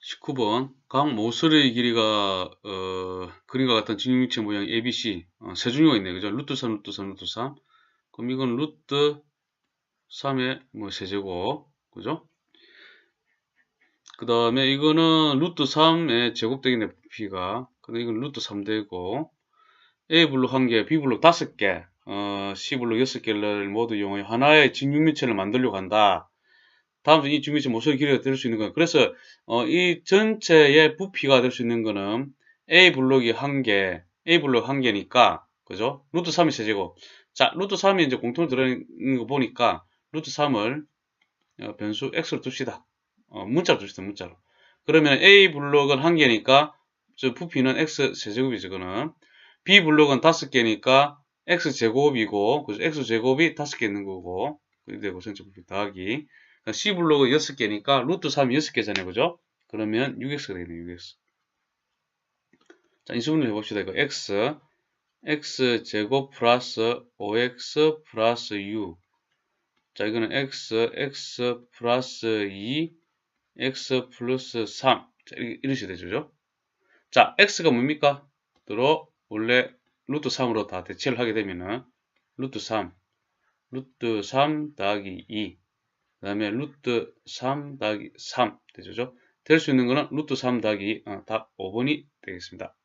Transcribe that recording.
19번 각 모서리의 길이가 어, 그림과 같은 직육일체 모양 ABC 어, 세 종류가 있네요. 그죠? 루트 3, 루트 3, 루트 3. 그럼 이건 루트 3의 뭐 세제곱. 그죠? 그 다음에 이거는 루트 3의 제곱되겠네 부피가. 근데 이건 루트 3 되고 A 블록 1개, B 블록 5개, 어, C 블록 6개를 모두 이용해 하나의 직육면체를 만들려고 한다. 다음 이 중미체 모서리 길이가 될 수 있는 거예요. 그래서 어, 이 전체의 부피가 될 수 있는 거는 A 블록이 한 개, A 블록 한 개니까 그죠? 루트 3이 세제곱. 자, 루트 3이 이제 공통으로 들어있는 거 보니까 루트 3을 어, 변수 x로 둡시다. 어, 문자로 둡시다. 문자로. 그러면 A 블록은 한 개니까 저 부피는 x 세제곱이죠. 그거는 B 블록은 다섯 개니까 x 제곱이고 그죠? x 제곱이 다섯 개 있는 거고 그리고 전체 부피 더하기 C 블록은 6개니까 루트 3이 6개잖아요. 그죠? 그러면 6x가 되겠네요. 6x. 자, 인수분해 해봅시다. 이거 x, x 제곱 플러스 5x 플러스 u. 자, 이거는 x, x 플러스 2, x 플러스 3. 자, 이런 식으로 되죠. 그죠? 자, x가 뭡니까? 들어 원래 루트 3으로 다 대체를 하게 되면은 루트 3, 루트 3 더하기 2. 그 다음에 루트 3 더하기 3 되죠. 될 수 있는 거는 루트 3 더하기 어, 답 5번이 되겠습니다.